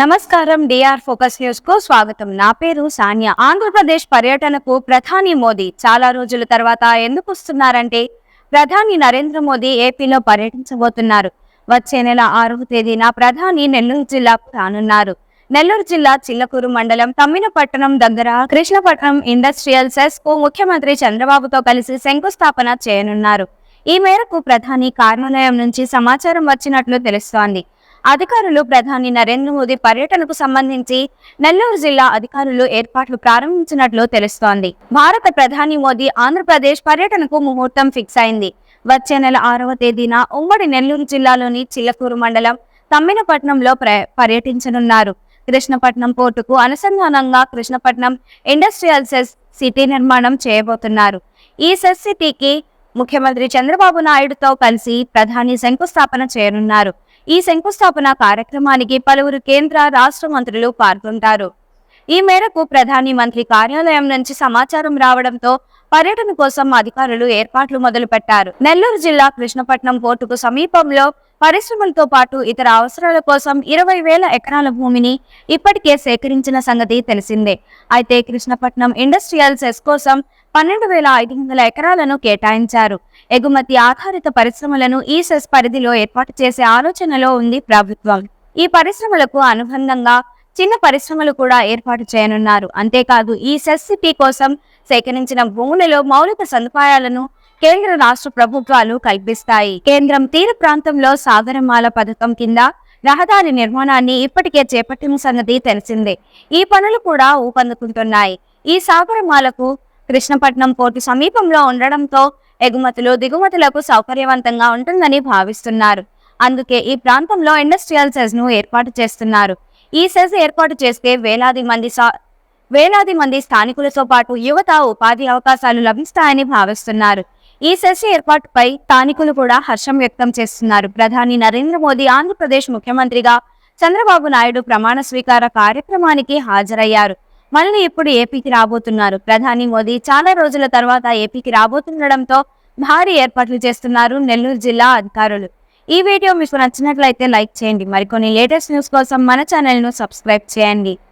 నమస్కారం DR focus న్యూస్కు స్వాగతం. నా పేరు సానియా. ఆంధ్రప్రదేశ్ పర్యటనకు ప్రధాని మోదీ చాలా రోజుల తర్వాత ఎందుకు వస్తున్నారంటే ప్రధాని నరేంద్ర మోదీ ఏపీలో పర్యటించబోతున్నారు. వచ్చే నెల ఆరవ తేదీన ప్రధాని నెల్లూరు జిల్లాకు రానున్నారు. నెల్లూరు జిల్లా చిల్లకూరు మండలం తమ్మినపట్టణం దగ్గర కృష్ణపట్నం ఇండస్ట్రియల్ సెస్కు ముఖ్యమంత్రి చంద్రబాబుతో కలిసి శంకుస్థాపన చేయనున్నారు. ఈ మేరకు ప్రధాని కార్యాలయం నుంచి సమాచారం వచ్చినట్లు తెలుస్తోంది. అధికారులు ప్రధాని నరేంద్ర మోదీ పర్యటనకు సంబంధించి నెల్లూరు జిల్లా అధికారులు ఏర్పాట్లు ప్రారంభించినట్లు తెలుస్తోంది. భారత ప్రధాని మోదీ ఆంధ్రప్రదేశ్ పర్యటనకు ముహూర్తం ఫిక్స్ అయింది. వచ్చే నెల ఆరవ తేదీన ఉమ్మడి నెల్లూరు జిల్లాలోని చిల్లకూరు మండలం తమ్మినపట్నంలో ప్ర పర్యటించనున్నారు. కృష్ణపట్నం పోర్టుకు అనుసంధానంగా కృష్ణపట్నం ఇండస్ట్రియల్ సెస్ సిటీ నిర్మాణం చేయబోతున్నారు. ఈ సెస్ సిటీకి ముఖ్యమంత్రి చంద్రబాబు నాయుడుతో కలిసి ప్రధాని శంకుస్థాపన చేయనున్నారు. ఈ శంకుస్థాపన కార్యక్రమానికి పలువురు కేంద్ర రాష్ట్ర మంత్రులు పాల్గొంటారు. ఈ మేరకు ప్రధాని మంత్రి కార్యాలయం నుంచి సమాచారం రావడంతో పర్యటన కోసం అధికారులు ఏర్పాట్లు మొదలుపెట్టారు. నెల్లూరు జిల్లా కృష్ణపట్నం పోర్టుకు సమీపంలో పరిశ్రమలతో పాటు ఇతర అవసరాల కోసం ఇరవై వేల ఎకరాల భూమిని ఇప్పటికే సేకరించిన సంగతి తెలిసిందే. అయితే కృష్ణపట్నం ఇండస్ట్రియల్ సెస్ కోసం పన్నెండు వేల ఐదు వందల ఎకరాలను కేటాయించారు. ఎగుమతి ఆధారిత పరిశ్రమలను ఈసెస్ పరిధిలో ఏర్పాటు చేసే ఆలోచనలో ఉంది ప్రభుత్వం. ఈ పరిశ్రమలకు అనుబంధంగా చిన్న పరిశ్రమలు కూడా ఏర్పాటు చేయనున్నారు. అంతేకాదు ఈ సెస్ కోసం సేకరించిన భూములలో మౌలిక సదుపాయాలను కేంద్ర రాష్ట్ర ప్రభుత్వాలు కల్పిస్తాయి. కేంద్రం తీర ప్రాంతంలో సాగరమాల పథకం కింద రహదారి నిర్మాణాన్ని ఇప్పటికే చేపట్టిన సంగతి తెలిసిందే. ఈ పనులు కూడా ఊపందుకుంటున్నాయి. ఈ సాగరమాలకు కృష్ణపట్నం పోర్టు సమీపంలో ఉండడంతో ఎగుమతులు దిగుమతులకు సౌకర్యవంతంగా ఉంటుందని భావిస్తున్నారు. అందుకే ఈ ప్రాంతంలో ఇండస్ట్రియల్ సెజ్ను ఏర్పాటు చేస్తున్నారు. ఈ సెజ్ ఏర్పాటు చేస్తే వేలాది మంది సా- వేలాది మంది స్థానికులతో పాటు యువత ఉపాధి అవకాశాలు లభిస్తాయని భావిస్తున్నారు. ఈ సెస్ ఏర్పాటుపై స్థానికులు కూడా హర్షం వ్యక్తం చేస్తున్నారు. ప్రధాని నరేంద్ర మోదీ ఆంధ్రప్రదేశ్ ముఖ్యమంత్రిగా చంద్రబాబు నాయుడు ప్రమాణ స్వీకార కార్యక్రమానికి హాజరయ్యారు. మళ్ళీ ఇప్పుడు ఏపీకి రాబోతున్నారు? ప్రధాని మోదీ చాలా రోజుల తర్వాత ఏపీకి రాబోతుండడంతో భారీ ఏర్పాట్లు చేస్తున్నారు నెల్లూరు జిల్లా అధికారులు. ఈ వీడియో మీకు నచ్చినట్లయితే లైక్ చేయండి. మరికొన్ని లేటెస్ట్ న్యూస్ కోసం మన ఛానల్ను సబ్స్క్రైబ్ చేయండి.